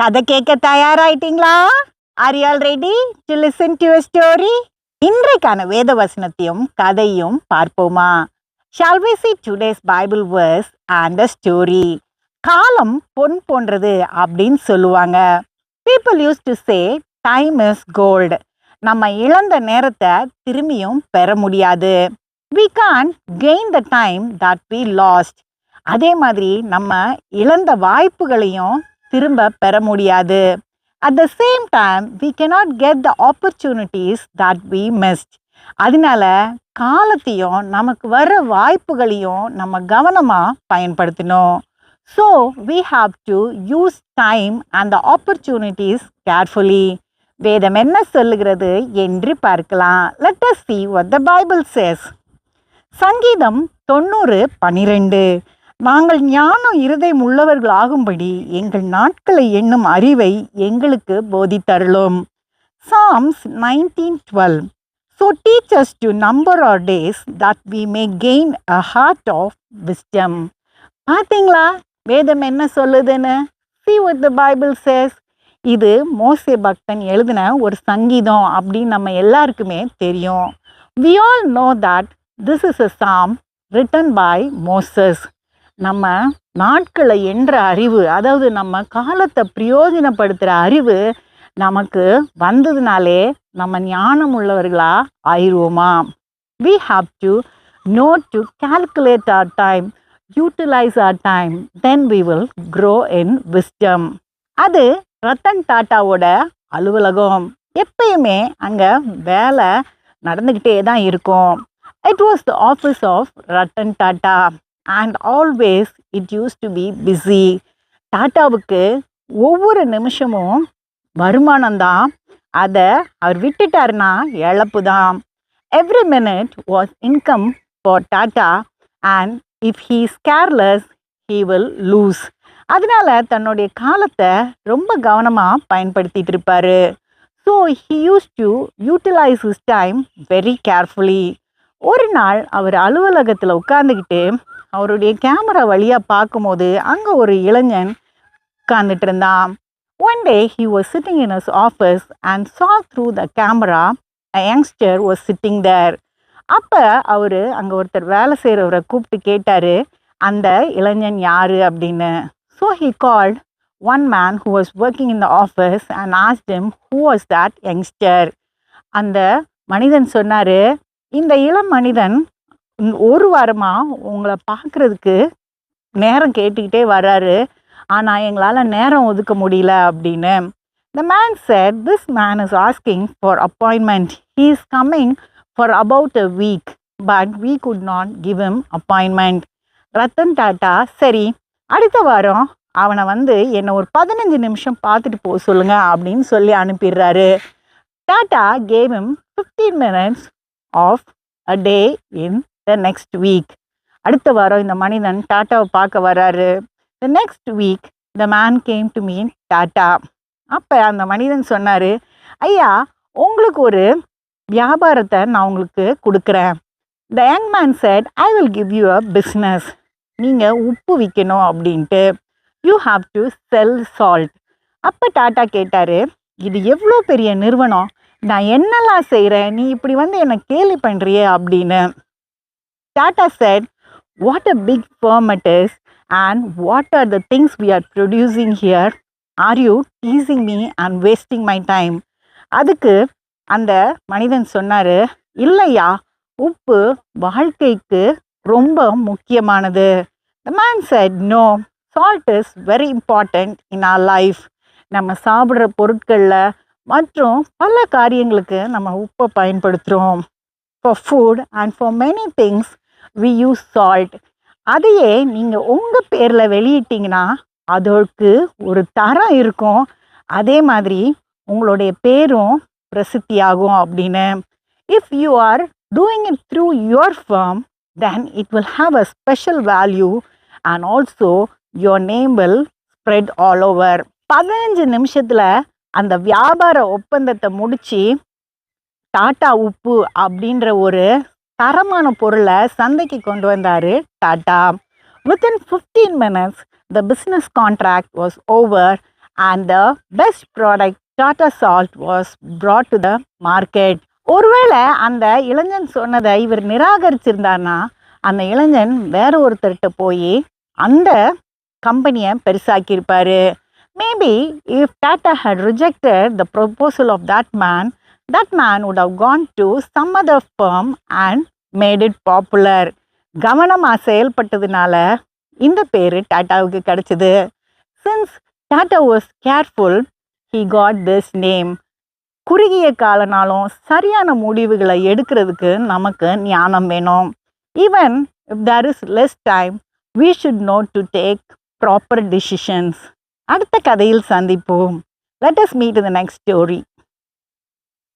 கதை கேட்க தயாராயிட்டீங்களா? Are you all ready to listen to story இன்றைக்கான வேத வசனத்தையும் கதையும் பார்ப்போமா shall we see today's Bible verse and story காலம் பொன் போன்றது அப்படின்னு சொல்லுவாங்க. People use to say time is gold நம்ம இழந்த நேரத்தை திரும்பியும் பெற முடியாது. We can gain the time that we lost அதே மாதிரி நம்ம இழந்த வாய்ப்புகளையும் திரும்ப பெற முடியாது. At the same time we cannot get the opportunities that we missed அதனால காலத்தையும் நமக்கு வர்ற வாய்ப்புகளையும் நம்ம கவனமாக பயன்படுத்தணும். So we have to use time and the opportunities carefully வேதம் என்ன சொல்லுகிறது என்று பார்க்கலாம். Let us see what the Bible says சங்கீதம் தொண்ணூறு பனிரெண்டு நாங்கள் ஞானம் இருதயம் உள்ளவர்கள் ஆகும்படி எங்கள் நாட்களை எண்ணும் அறிவை எங்களுக்கு போதித்தருளும். Psalms nineteen twelve so teachers to number our days that we may gain a heart of wisdom பார்த்தீங்களா வேதம் என்ன சொல்லுதுன்னு? See what the Bible says இது மோசே பக்தன் எழுதின ஒரு சங்கீதம் அப்படின்னு நம்ம எல்லாருக்குமே தெரியும். We all know that this is a psalm written by Moses நம்ம நாட்களை என்ற அறிவு அதாவது நம்ம காலத்தை பிரயோஜனப்படுத்துகிற அறிவு நமக்கு வந்ததுனாலே நம்ம ஞானம் உள்ளவர்களா ஆயிடுவோமா we have to know to calculate our time utilize our time then we will grow in wisdom அது ரத்தன் டாட்டாவோட அலுவலகம். எப்பயுமே அங்கே வேலை நடந்துக்கிட்டே தான் இருக்கும். It was the office of Ratan Tata. And always it use to be busy டாட்டாவுக்கு ஒவ்வொரு நிமிஷமும் வருமானம் தான். அதை அவர் விட்டுட்டாருன்னா இழப்பு தான். Every minute was income for Tata and if he careless he will lose அதனால தன்னுடைய காலத்தை ரொம்ப கவனமாக பயன்படுத்திட்டு இருப்பார். So he use to utilize his time very carefully ஒரு நாள் அவர் அலுவலகத்தில் உட்காந்துக்கிட்டு அவருடைய கேமரா வழியாக பார்க்கும்போது அங்கே ஒரு இளைஞன் உட்கார்ந்துட்டு இருந்தான் one day he was sitting in his office and saw through the camera a youngster was sitting there அப்போ அவர் அங்கே ஒருத்தர் வேலை செய்கிறவரை கூப்பிட்டு கேட்டார் அந்த இளைஞன் யார்? அப்படின்னு. So he called one man who was working in the office and asked him who was that youngster அந்த மனிதன் சொன்னார் இந்த இளம் மனிதன் ஒரு வாரமாக உங்களை பார்க்குறதுக்கு நேரம் கேட்டுக்கிட்டே வராரு. ஆனால் எங்களால் நேரம் ஒதுக்க முடியல அப்படின்னு. The man said this man is asking for appointment he is coming for about a week but we could not give him appointment Ratan Tata சரி அடுத்த வாரம் அவனை வந்து என்னை ஒரு பதினஞ்சு நிமிஷம் பார்த்துட்டு போக சொல்லுங்க அப்படின்னு சொல்லி அனுப்பிடுறாரு. Tata came him fifteen minutes of a day in next week அடுத்த வாரம் இந்த மனிதன் டாட்டாவை பார்க்க வராரு. The next week the man came to meet Tata. அப்போ அந்த மனிதன் சொன்னார் ஐயா உங்களுக்கு ஒரு வியாபாரத்தை நான் உங்களுக்கு கொடுக்குறேன். The young man said I will give you a business நீங்கள் உப்பு விற்கணும் அப்படின்ட்டு. You have to sell salt அப்போ டாட்டா கேட்டார் இது எவ்வளோ பெரிய நிறுவனம்? நான் என்னெல்லாம் செய்கிறேன் நீ இப்படி வந்து என்னை கேலி பண்ணுறியே அப்படின்னு. Tata said what a big firm it is and what are the things we are producing here are you teasing me and wasting my time அதுக்கு அந்த மனிதன் சொன்னார் இல்லையா உப்பு வாழ்க்கைக்கு ரொம்ப முக்கியமானது. The man said no salt is very important in our life நம்ம சாப்பிட்ற பொருட்களில் மற்றும் பல காரியங்களுக்கு நம்ம உப்பை பயன்படுத்துகிறோம் for food and for many things we use salt அதையே நீங்கள் உங்கள் பேரில் வெளியிட்டீங்கன்னா அதற்கு ஒரு தரம் இருக்கும். அதே மாதிரி உங்களுடைய பேரும் பிரசித்தியாகும் அப்படின்னு. If you are doing it through your firm then it will have a special value and also your name will spread all over பதினஞ்சு நிமிஷத்தில் அந்த வியாபார ஒப்பந்தத்தை முடித்து டாட்டா உப்பு அப்படின்ற ஒரு தரமான பொருளை சந்தைக்கு கொண்டு வந்தார் Tata within fifteen minutes the business contract was over and the best product Tata salt was brought to the market ஒருவேளை அந்த இளைஞன் சொன்னதை இவர் நிராகரிச்சிருந்தார்னா அந்த இளைஞன் வேற ஒருத்தர்கிட்ட போய் அந்த கம்பெனியை பெருசாக்கியிருப்பார். Maybe if Tata had rejected the proposal of that man that man would have gone to some other firm and made it popular. கவனமாக செயல்பட்டதுனால இந்த பேர் டாட்டாவுக்கு கிடைச்சது. Since Tata was careful he got this name குறுகிய காலனாலும் சரியான முடிவுகளை எடுக்கிறதுக்கு நமக்கு ஞானம் வேணும். Even if there is less time we should not to take proper decisions அடுத்த கதையில் சந்திப்போம். Let us meet the next story